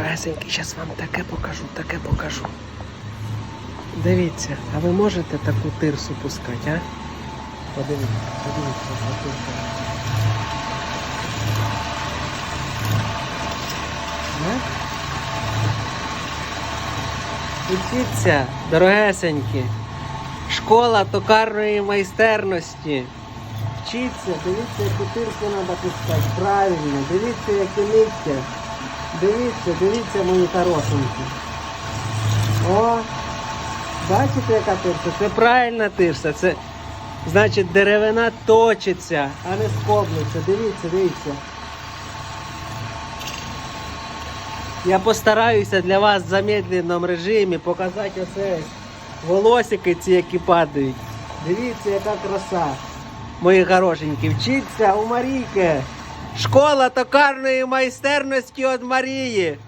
Дорогесенькі, зараз вам таке покажу, таке покажу. Дивіться, а ви можете таку тирсу пускати, а? Подивіться, подивіться, тирса. А? Дорогесенькі. Школа токарної майстерності. Вчіться, дивіться, яку тирку треба пускати. Правильно, дивіться, яке нитя. Дивіться, дивіться, мої хорошенькі. О, бачите, яка тирса? Це правильна тирса. Це значить деревина точиться, а не скоблиться. Дивіться, дивіться. Я постараюся для вас в замедленому режимі показати оце волосики ці, які падають. Дивіться, яка краса. Мої хорошенькі, вчіться у Марійки. Школа токарної майстерності від Марії.